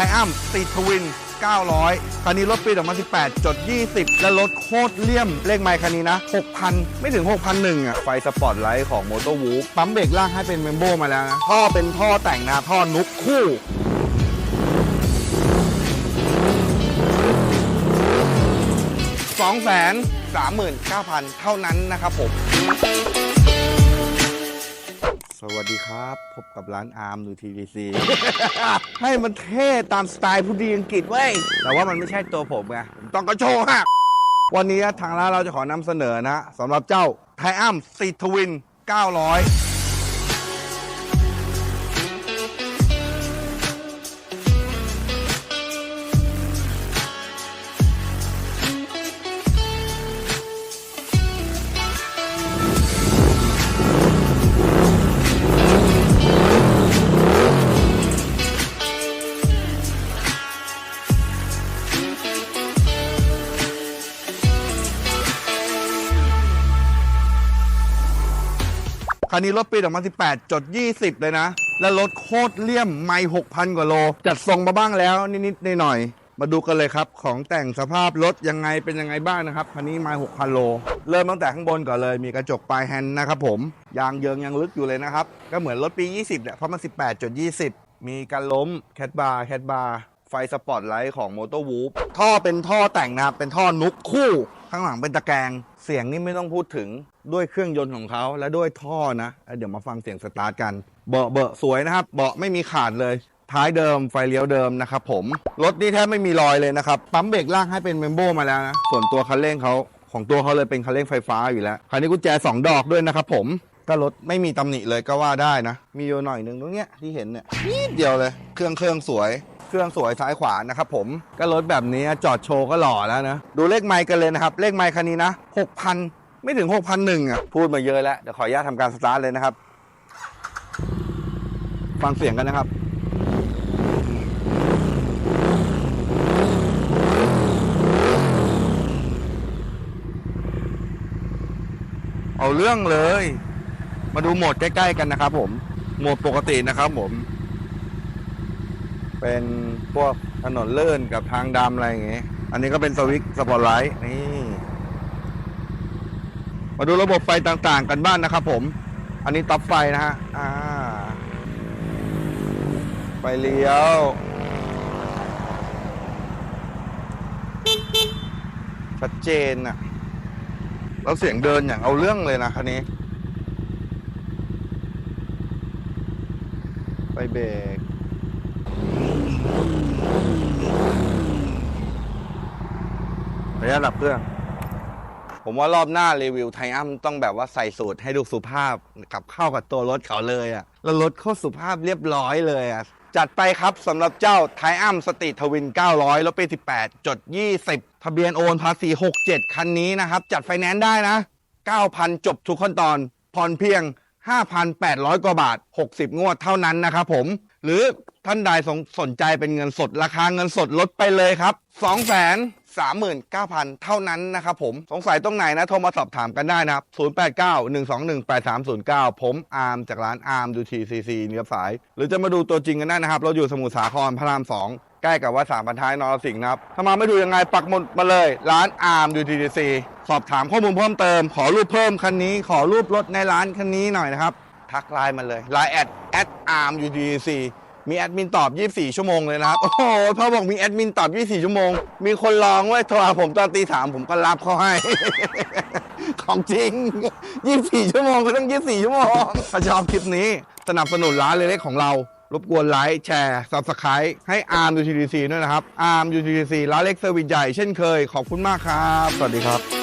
ไทอัมติดทวิน 900 คันนี้รถปี 2018 จด 20 และรถโคตรเลี่ยม เลขไมค์คันนี้นะ 6,000 ไม่ถึง 6,001อะ ไฟสปอตไลท์ของมอเตอร์วูฟปั๊มเบรกล่างให้เป็นเมมโบมาแล้วนะ ท่อเป็นท่อแต่งนะ ท่อนุกคู่239,000 เท่านั้นนะครับผม สวัสดีครับ พบกับร้านอาร์มดูทีวีซีให้มันเท่ตามสไตล์ผู้ดีอังกฤษเว้ย แต่ว่ามันไม่ใช่ตัวผมไงผมต้องกระโชว์ฮะวันนี้ทางร้านเราจะขอนำเสนอนะสำหรับเจ้าไทอัมซีทวิน 900 คันนี้รถปี 2018 จด 20 เลยนะ แล้วรถโคตรเลี่ยมไม่6,000 กว่าโล จัดทรงมาบ้างแล้วนิดๆหน่อยๆมาดูกันเลยครับ ของแต่งสภาพรถยังไงเป็นยังไงบ้างนะครับ คันนี้ไม่6,000 โล เริ่มตั้งแต่ข้างบนก่อนเลย มีกระจกปลายแฮนด์นะครับผมยางเยิงยังลึกอยู่เลยนะครับ ก็เหมือนรถปี 20เนี่ยเพราะมัน 18จด20 มีการล้มแคทบาร์แคทบาร์ไฟสปอตไลท์ของมอเตอร์วูฟท่อเป็นท่อแต่งนะครับเป็นท่อนุกคู่ ข้างหลังเป็นตะแกรงเสียงนี่ไม่ต้องพูดถึงด้วยเครื่องยนต์ของเขาและด้วยท่อนะเดี๋ยวมาฟังเสียงสตาร์ทกันเบาะเบาะสวยนะครับเบาะไม่มีขาดเลยท้ายเดิมไฟเลี้ยวเดิมนะครับผม รถนี่แทบไม่มีรอยเลยนะครับ ปั๊มเบรกล่างให้เป็นเมมโบมาแล้วนะ ส่วนตัวคันเร่งเขาของตัวเขาเลยเป็นคันเร่งไฟฟ้าอยู่แล้วคันนี้กุญแจ 2 ดอกด้วยนะครับผม ก็รถไม่มีตำหนิเลยก็ว่าได้นะ มีอยู่หน่อยหนึงตรงเนี้ยที่เห็นเนี่ยนิดเดียวเลย เครื่องเครื่องสวย เครื่องสวยซ้ายขวานะครับผม ก็รถแบบนี้จอดโชว์ก็หล่อแล้วนะ ดูเลขไมค์กันเลยนะครับ เลขไมค์คันนี้นะ6,000 ไม่ถึง 6,001อะ พูดมาเยอะแล้ว เดี๋ยวขออนุญาตทำการสตาร์ทเลยนะครับ ฟังเสียงกันนะครับเอาเรื่องเลย มาดูโหมดใกล้ ๆ กันนะครับผม โหมดปกตินะครับผม เป็นพวกถนนเลื่อนกับทางดำอะไรอย่างเงี้ย อันนี้ก็เป็นสวิตสปอตไลท์นี่ มาดูระบบไฟต่างๆ กันบ้างนะครับผม อันนี้ต็อปไฟนะฮะ อ่า ไฟเลี้ยว ชัดเจนอะแล้วเสียงเดินอย่างเอาเรื่องเลยนะคันนี้ ไฟ เบรกระยะดับเครื่อง ผมว่ารอบหน้ารีวิวไทอัมต้องแบบว่าใส่สูตรให้ดูสุภาพกับเข้ากับตัวรถเขาเลยอะ่ะ แล้วรถเขาสุภาพเรียบร้อยเลยอะ่ะ จัดไปครับสำหรับเจ้าไทอัมสตรีททวิน 900รถปี18 จด 20 ทะเบียนโอนภาษี 67 คันนี้นะครับ จัดไฟแนนซ์ได้นะ 9,000 จบทุกขั้นตอนผ่อนเพียง 5,800 กว่าบาท 60 งวดเท่านั้นนะครับผม หรือท่านใดสนสนใจเป็นเงินสดราคาเงินสดลดไปเลยครับ 2 3 9 0 0 0 เท่านั้นนะครับผม สงสัยตรงไหนนะ โทรมาสอบถามกันได้นะครับ 089 121 8309 ผมอาร์มจากร้านอาร์มดูทีซีซีเนียบสาย หรือจะมาดูตัวจริงกันได้นะครับ เราอยู่สมุทรสาครพระราม 2 ใกล้กับวัดสามพันท้ายนรสิงห์นะครับ ถ้ามาไม่ดูยังไงปักหมุดมาเลย ร้านอาร์มดูทีซีซีสอบถามข้อมูลเพิ่มเติม ขอรูปเพิ่มคันนี้ ขอรูปรถในร้านคันนี้หน่อยนะครับ ทักไลน์มาเลยไลน์แอดแอดอาร์มยูดีซีมีแอดมินตอบ 24 ชั่วโมงเลยนะครับ โอ้โหพอบอกมีแอดมินตอบ 24 ชั่วโมง มีคนลองไว้โทรหาผมตอนตีสามผมก็รับเขาให้ ของจริง 24 ชั่วโมงก็ต้อง 24 ชั่วโมงถ้าชอบคลิปนี้ สนับสนุนร้านเล็กๆของเรา รบกวนไลค์แชร์ subscribe ให้อาร์มยูทีดีซีด้วยนะครับอาร์มยูจีดีซีร้านเล็กเซอร์วิสใหญ่เช่นเคยขอบคุณมากครับ สวัสดีครับ